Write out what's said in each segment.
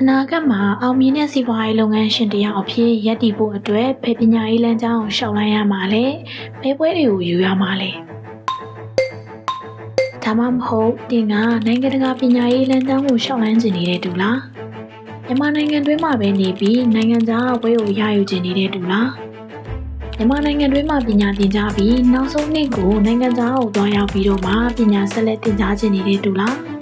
အနာဂတ်မှာအောင်မြင်တဲ့စီးပွားရေးလုပ်ငန်းရှင်တစ်ယောက်အဖြစ်ရပ်တည်ဖို့အတွက်ဖေပညာရေးလမ်းကြောင်းကိုရှောက်လိုက်ရမှာလေဘယ်ပွဲတွေကိုယူရမှာလဲဒါမှမဟုတ်တင်ကနိုင်ငံတကာပညာရေးလမ်းကြောင်းကိုရှောက်လန်းကျင်နေတဲ့တူလားမြန်မာနိုင်ငံတွင်းမှာပဲနေပြီးနိုင်ငံခြားဘွဲကိုရယူကျင်နေတဲ့တူလားမြန်မာနိုင်ငံတွင်းမှာပညာသင်ကြားပြီးနောက်ဆုံးနှစ်ကိုနိုင်ငံခြားကိုသွားရောက်ပြီးတော့မှပညာဆက်လက်သင်ကြားကျင်နေတဲ့တူလား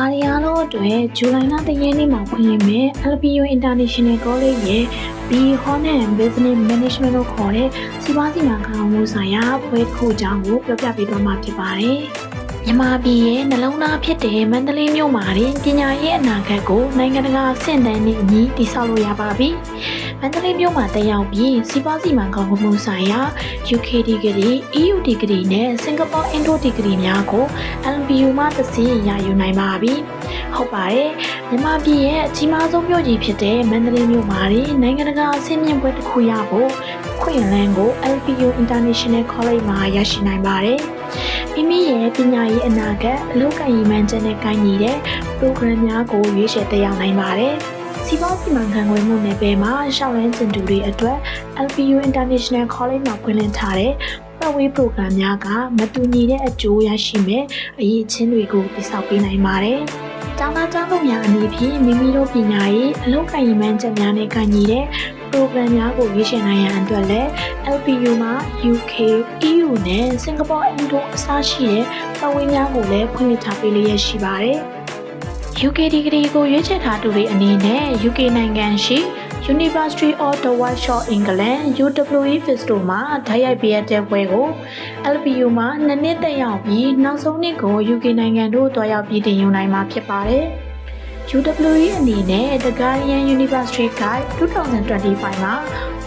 ဒါရီအားလုံးအတွက်ဇူလိုင်လတရက်နေ့မှာဖွင့်လှစ်မယ် LPU International College ရဲ့ B Honor and Business Management လို့ခေါ်တဲ့စီးပွားစီမံခန့်ခွဲမှုဆိုင်ရာဘွဲတစ်ခုအကြောင်းကိုပြောပြပေးသွားမှာဖြစ်ပါတယ်။မြန်မာပြည်ရဲ့နှလုံးသားဖြစ်တဲ့မန္တလေးမြို့မှာတင်ပညာရေးအနာဂတ်ကိုနိုင်ငံတကာအဆင့်တန်းနဲ့အညီတည်ဆောက်လို့ရပါပြီ။ မန္တလေးမြို့မှာတက်ရောက်ပြီးစီးပွားစီမံခန့်ခွဲမှုဆိုင်ရာ UK degree, EU degree နဲ့ Singapore Indo degree များကို LPU မှတစ်စီးရယူနိုင်ပါပြီ။ဟုတ်ပါတယ်။မြန်မာပြည်ရဲ့အကြီးမားဆုံးမြို့ကြီးဖြစ်တဲ့မန္တလေးမြို့မှာတင်နိုင်ငံတကာအဆင့်မြင့်ပွဲတစ်ခုရဖို့ခွင့်လန်းကို LPU International College မှာရရှိနိုင်ပါတယ်။မိမိရဲ့ပညာရေးအနာဂတ်အလုပ်ကိုင်ရည်မှန်းချက်နဲ့ကိုင်ညီတဲ့ program များကိုရွေးချယ်တက်ရောက်နိုင်ပါတယ်။ စီးပွားစီမံခန့်ခွဲမှုနယ်ပယ်မှာရှောက်လန်းကျင်သူတွေအတွက် LPU International College မှာဖွင့်လှစ်ထားတဲ့ပတ်ဝေး program များကမတူညီတဲ့အကျိုးရရှိမဲ့အရေးချင်းတွေကိုတည်ဆောက်ပေးနိုင်ပါတယ်။ကျောင်းသားကျောင်းသူများအနေဖြင့်မိမိတို့ပညာရေးအလုပ်ကိုင်ရည်မှန်းချက်များနဲ့ကိုင်ညီတဲ့ program များကိုရွေးချယ်နိုင်ရန်အတွက်လည်း LPU မှာ UK, EU နဲ့ Singapore Indo အစရှိတဲ့ပတ်ဝန်းများကိုလည်းဖွင့်လှစ်ထားပေးလျက်ရှိပါတယ်။ UK degree ကိုရွေးချယ်ထားသူတွေအနေနဲ့ UK နိုင်ငံရှိ University of the Workshop England UWE Fisto မှာဓာတ်ရိုက်ပေးရတဲ့ဘွဲကို LPU မှာနှစ်နှစ်တက်ရောက်ပြီးနောက်ဆုံးနှစ်ကို UK နိုင်ငံတို့တွားရောက်ပြီးတင်ယူနိုင်မှာဖြစ်ပါတယ်။ UWE အနေနဲ့ The Guardian University Guide 2025မှာ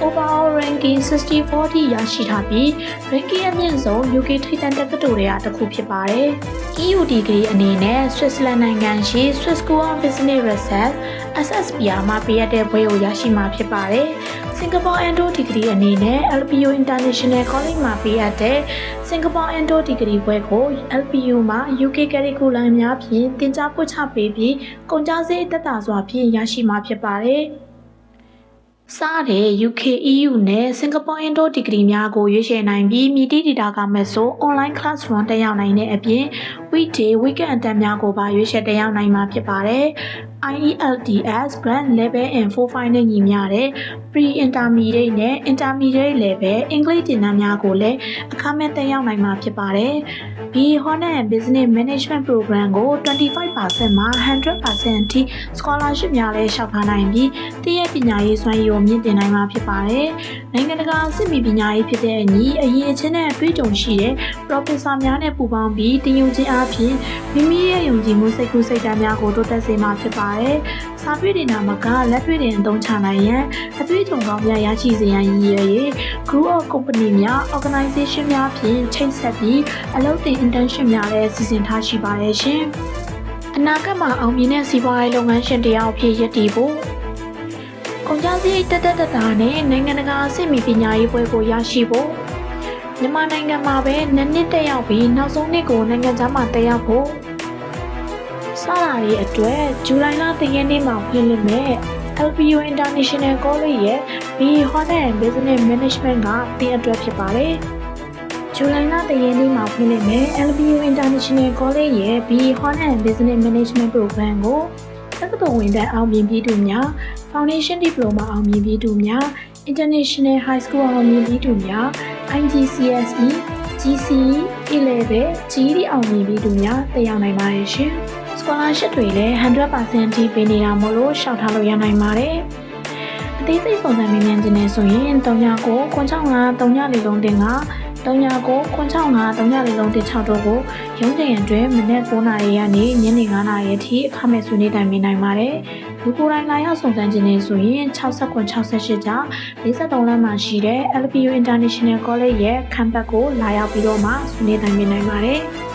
overall ranking 64ထိရရှိထားပြီး ranking အမြင့်ဆုံး UK ထိပ်တန်းတက္ကသိုလ်တွေကတစ်ခုဖြစ်ပါတယ်။ EU degree အနေနဲ့ Switzerland နိုင်ငံရှိ Swiss School of Business Research SSPR မှာပေးရတဲ့ဘွဲကိုရရှိမှာဖြစ်ပါတယ်။ Singapore Indo degree အနေနဲ့ LPU International College မှာပေးရတဲ့ Singapore Indo degree ဘွဲကို LPU မှာ UK curriculum များဖြင့်သင်ကြားပို့ချပေးပြီးကုန်ကျစရိတ်သက်သာစွာဖြင့်ရရှိမှာဖြစ်ပါတယ်။စားတဲ့ UK EU နဲ့ Singapore Indo degree များကိုရွေးချယ်နိုင်ပြီးမြည်တိဒေတာကမဲ့ဆို online classroom တက်ရောက်နိုင်တဲ့အပြင် weekday weekend အတန်းများကိုပါရွေးချယ်တက်ရောက်နိုင်မှာဖြစ်ပါတယ်။ IELTS brand level and profile နဲ့ညီမျှတဲ့ pre-intermediate နဲ့ intermediate level အင်္ဂလိပ်သင်တန်းများကိုလည်းအခမဲ့တက်ရောက်နိုင်မှာဖြစ်ပါတယ်။ B Honor and Business Management Program ကို25%မှာ100%အထိ scholarship များလည်းရှောက်ထားနိုင်ပြီးတည့်ရဲ့ပညာရေးစွမ်းရည်ကိုမြင့်တင်နိုင်မှာဖြစ်ပါတယ်။နိုင်ငံတကာအဆင့်မီပညာရေးဖြစ်တဲ့အညီအရေးအချင်းနဲ့အတွေ့အကြုံရှိတဲ့ professor များနဲ့ပူးပေါင်းပြီးတင်ယူခြင်းအပြင်မိမိရဲ့ယုံကြည်မှုစိတ်ကူးစိတ်ဓာတ်များကိုတိုးတက်စေမှာဖြစ်ပါတယ်။စာတွေ့တင်နာမကလက်တွေ့တင်အသုံးချနိုင်ရန်အတွေ့အကြုံကောင်းများရရှိစေရန်ရည်ရွယ်၍ group of company များ organization များဖြင့်ချိတ်ဆက်ပြီးအလုပ်တင် internship များလည်းစီစဉ်ထားရှိပါတယ်ရှင်။အနာဂတ်မှာအောင်မြင်တဲ့စီးပွားရေးလုပ်ငန်းရှင်တယောက်အဖြစ်ရည်တည်ဖို့ကုန်ကျစရိတ်တက်တက်တတာနဲ့နိုင်ငံတကာအဆင့်မီပညာရေးပွဲကိုရရှိဖို့ မြန်မာနိုင်ငံမှာပဲနှစ်နှစ်တက်ရောက်ပြီးနောက်ဆုံးနှစ်ကိုနိုင်ငံခြားမှာတက်ရောက်ဖို့စတာတွေအတွက်ဇူလိုင်လ3ရက်နေ့မှာဖွင့်လှစ်မဲ့ LPU International College ရဲ့ B Honor and Business Management ကတင်အတွက်ဖြစ်ပါတယ်။ဇူလိုင်လ3ရက်နေ့မှာဖွင့်လှစ်မဲ့ LPU International College ရဲ့ B Honor and Business Management Program ကိုတက္ကသိုလ်ဝင်တန်းအောင်မြင်ပြီးသူများ Foundation Diploma အောင်မြင်ပြီးသူများ International High School အောင်မြင်ပြီးသူများ IGCSE GCE A-level GED အောင်မြင်ပြီးသူများတက်ရောက်နိုင်ပါတယ်ရှင်။ scholarship တွေလည်း100%ထိပေးနေတာမို့လို့ရှောက်ထားလို့ရနိုင်ပါတယ်။အသေးစိတ်စုံစမ်းမေးမြန်းခြင်းနဲ့ဆိုရင်39 965 39လုံးတင်က39 965 39လုံးတင်6တို့ကိုရုံးချိန်အတွင်းမနက်9:00နာရီကနေညနေ9:00နာရီအထိအခမဲ့ဆွေးနွေးတိုင်ပင်နိုင်ပါတယ်။ လူကိုယ်တိုင်လာရောက်စုံစမ်းခြင်းနဲ့ဆိုရင်69 68ကျ53လမ်းမှာရှိတဲ့ LPU International College ရဲ့ campus ကိုလာရောက်ပြီးတော့မှဆွေးနွေးတိုင်ပင်နိုင်ပါတယ်။